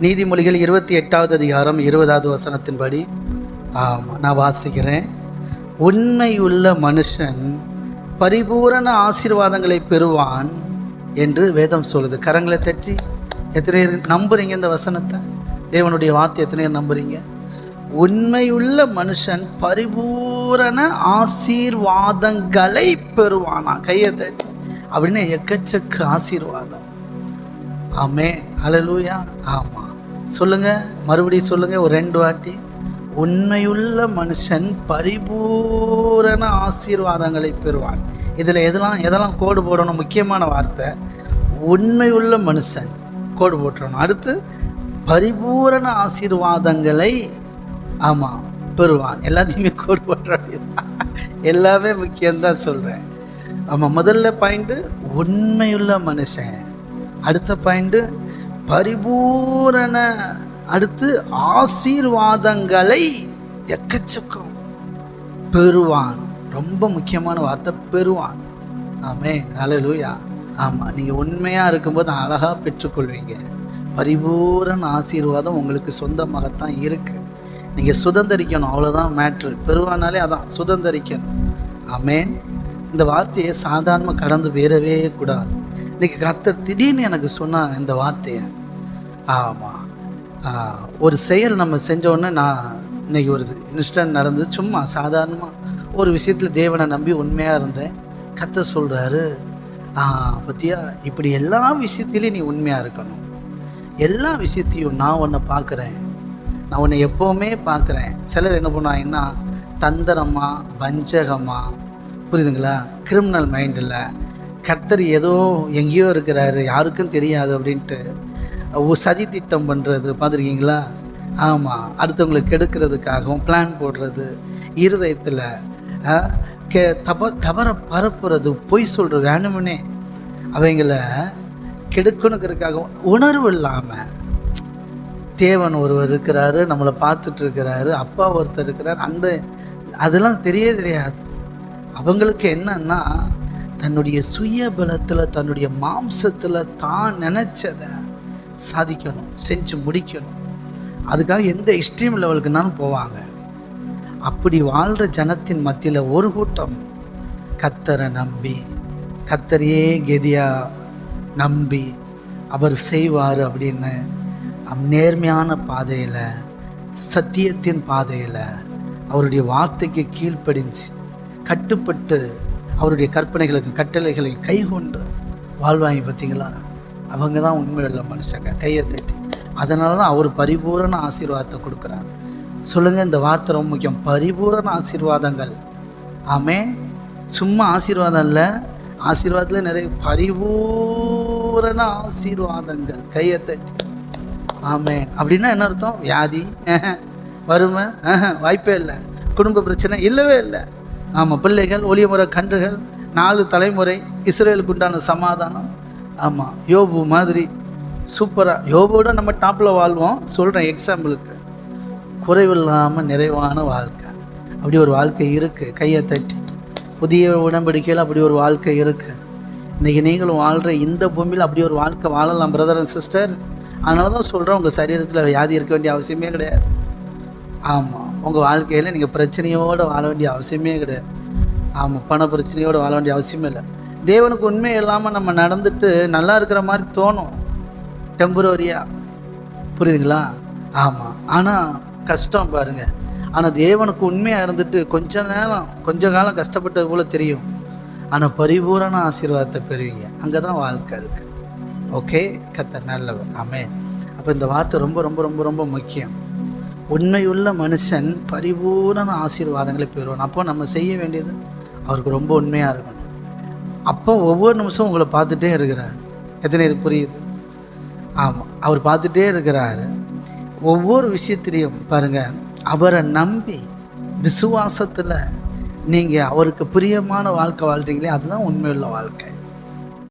நீதிமொழிகள் இருபத்தி எட்டாவது அதிகாரம் இருபதாவது வசனத்தின்படி ஆமாம் நான் வாசிக்கிறேன். உண்மையுள்ள மனுஷன் பரிபூரண ஆசீர்வாதங்களை பெறுவான் என்று வேதம் சொல்லுது. கரங்களை தட்டி எத்தனை நம்புறீங்க இந்த வசனத்தை? தேவனுடைய வார்த்தை எத்தனை நம்புறீங்க? உண்மையுள்ள மனுஷன் பரிபூரண ஆசீர்வாதங்களை பெறுவானா? கையை தட்டி. அப்படின்னு எக்கச்சக்க ஆசீர்வாதம். ஆமே அலலூயா ஆமாம் சொல்லுங்கள் மறுபடியும் சொல்லுங்கள் ஒரு ரெண்டு வாட்டி. உண்மையுள்ள மனுஷன் பரிபூரண ஆசீர்வாதங்களை பெறுவான். இதில் எதெல்லாம் எதெல்லாம் கோடு போடணும்? முக்கியமான வார்த்தை உண்மையுள்ள மனுஷன் கோடு போட்டுறணும். அடுத்து பரிபூரண ஆசீர்வாதங்களை ஆமாம் பெறுவான். எல்லாத்தையுமே கோடு போட்டுற வேண்டியதுதான். எல்லாமே முக்கியம்தான் சொல்கிறேன் ஆமாம் முதல்ல பாயிண்ட்டு உண்மையுள்ள மனுஷன். அடுத்த பாயிண்ட்டு பரிபூரண அடுத்து ஆசீர்வாதங்களை எக்கச்சக்கம் பெறுவான். ரொம்ப முக்கியமான வார்த்தை பெறுவான். ஆமே அலலூயா ஆமாம் நீங்கள் உண்மையாக இருக்கும்போது அழகாக பெற்றுக்கொள்வீங்க. பரிபூரண ஆசீர்வாதம் உங்களுக்கு சொந்தமாகத்தான் இருக்குது நீங்கள் சுதந்திரிக்கணும் அவ்வளோதான் மேட்ரு பெருவானாலே அதான் சுதந்திரிக்கணும். ஆமேன். இந்த வார்த்தையை சாதாரணமாக கடந்து வேறவே கூடாது. இன்னைக்கு கர்த்தர் திடீர்னு எனக்கு சொன்னார் இந்த வார்த்தையை. ஆமாம் ஒரு செயல் நம்ம செஞ்சோன்னே நான் இன்னைக்கு ஒரு இன்ஸ்டன்ட் நடந்து சும்மா சாதாரணமாக ஒரு விஷயத்தில் தேவனை நம்பி உண்மையாக இருந்தேன். கத்த சொல்கிறாரு பத்தியா இப்படி எல்லா விஷயத்துலேயும் நீ உண்மையாக இருக்கணும். எல்லா விஷயத்தையும் நான் உன்னை பார்க்குறேன். நான் உன்னை எப்போவுமே பார்க்குறேன். சிலர் என்ன பண்ணுவாங்கன்னா தந்திரமாக வஞ்சகமாக புரியுதுங்களா? கிரிமினல் மைண்டில் கர்த்தர் ஏதோ எங்கேயோ இருக்கிறாரு யாருக்கும் தெரியாது அப்படின்ட்டு சதி திட்டம் பண்ணுறது பார்த்துருக்கீங்களா? ஆமாம் அடுத்தவங்களுக்கு கெடுக்கிறதுக்காகவும் பிளான் போடுறது இருதயத்தில் கே தப தவற பரப்புறது பொய் சொல்கிற வேணுமுனே. அவங்கள கெடுக்கணுங்கிறதுக்காகவும் உணர்வு இல்லாமல் தேவன் ஒருவர் இருக்கிறாரு நம்மளை பார்த்துட்டு இருக்கிறாரு அப்பா ஒருத்தர் இருக்கிறார் அந்த அதெல்லாம் தெரியவே தெரியாது. அவங்களுக்கு என்னன்னா தன்னுடைய சுய பலத்தில் தன்னுடைய மாம்சத்தில் தான் நினச்சதை சாதிக்கணும் செஞ்சு முடிக்கணும். அதுக்காக எந்த எக்ஸ்ட்ரீம் லெவலுக்குனாலும் போவாங்க. அப்படி வாழ்கிற ஜனத்தின் மத்தியில் ஒரு கூட்டம் கத்தரை நம்பி கத்தரையே கெதியாக நம்பி அவர் செய்வார் அப்படின்னு நேர்மையான பாதையில் சத்தியத்தின் பாதையில் அவருடைய வார்த்தைக்கு கீழ்ப்படிஞ்சு கட்டுப்பட்டு அவருடைய கற்பனைகளுக்கு கட்டளைகளை கைகொண்டு வாழ்வாங்க பார்த்தீங்களா? அவங்க தான் உண்மையுள்ள மனுஷங்க. கையை தட்டி. அதனால தான் அவர் பரிபூரண ஆசீர்வாதத்தை கொடுக்குறார். சொல்லுங்கள் இந்த வார்த்தை ரொம்ப முக்கியம். பரிபூரண ஆசீர்வாதங்கள். ஆமே சும்மா ஆசீர்வாதம் இல்லை. ஆசீர்வாதத்தில் நிறைய பரிபூரண ஆசீர்வாதங்கள். கையை தட்டி. ஆமே அப்படின்னா என்ன அர்த்தம்? வியாதி. வறுமை. வாய்ப்பே இல்லை. குடும்ப பிரச்சனை. இல்லவே இல்லை. ஆமாம் பிள்ளைகள் ஒளியமுறை கன்றுகள் நாலு தலைமுறை இஸ்ரேலுக்கு உண்டான சமாதானம். ஆமாம் யோபு மாதிரி சூப்பராக யோபோட நம்ம டாப்பில் வாழ்வோம். சொல்கிறேன் எக்ஸாம்பிளுக்கு குறைவில்லாமல் நிறைவான வாழ்க்கை. அப்படி ஒரு வாழ்க்கை இருக்குது கையை தட்டி. புதிய உடன்படிக்கையில் அப்படி ஒரு வாழ்க்கை இருக்குது இன்றைக்கி நீங்களும் வாழ்கிற இந்த பூமியில் அப்படி ஒரு வாழ்க்கை வாழலாம் பிரதர் அண்ட் சிஸ்டர் அதனால தான் சொல்கிறேன் உங்கள் சரீரத்தில் வியாதி இருக்க வேண்டிய அவசியமே கிடையாது. ஆமாம் உங்கள் வாழ்க்கையில் நீங்கள் பிரச்சனையோடு வாழ வேண்டிய அவசியமே கிடையாது. ஆமாம் பண பிரச்சனையோடு வாழ வேண்டிய அவசியமே இல்லை. தேவனுக்கு உண்மை இல்லாமல் நம்ம நடந்துட்டு நல்லா இருக்கிற மாதிரி தோணும். டெம்பரரியாக புரியுதுங்களா? ஆமாம் ஆனால் கஷ்டம் பாருங்க. ஆனால் தேவனுக்கு உண்மையாக இருந்துட்டு கொஞ்ச நேரம் கொஞ்ச காலம் கஷ்டப்பட்டது போல் தெரியும். ஆனால் பரிபூரண ஆசீர்வாதத்தை பெறுவீங்க. அங்கே தான் வாழ்க்கை இருக்குது ஓகே கத்த நல்லவர். ஆமே அப்போ இந்த வார்த்தை ரொம்ப ரொம்ப ரொம்ப ரொம்ப முக்கியம். உண்மையுள்ள மனுஷன் பரிபூரண ஆசீர்வாதங்களை பெறுவான். அப்போ நம்ம செய்ய வேண்டியது அவருக்கு ரொம்ப உண்மையாக இருக்கணும். அப்போ ஒவ்வொரு நிமிஷம் உங்களை பார்த்துட்டே இருக்கிறார். எத்தனை புரியுது? ஆமாம் அவர் பார்த்துட்டே இருக்கிறாரு. ஒவ்வொரு விஷயத்திலையும் பாருங்கள் அவரை நம்பி விசுவாசத்தில் நீங்கள் அவருக்கு பிரியமான வாழ்க்கை வாழ்கிறீங்களே அதுதான் உண்மையுள்ள வாழ்க்கை.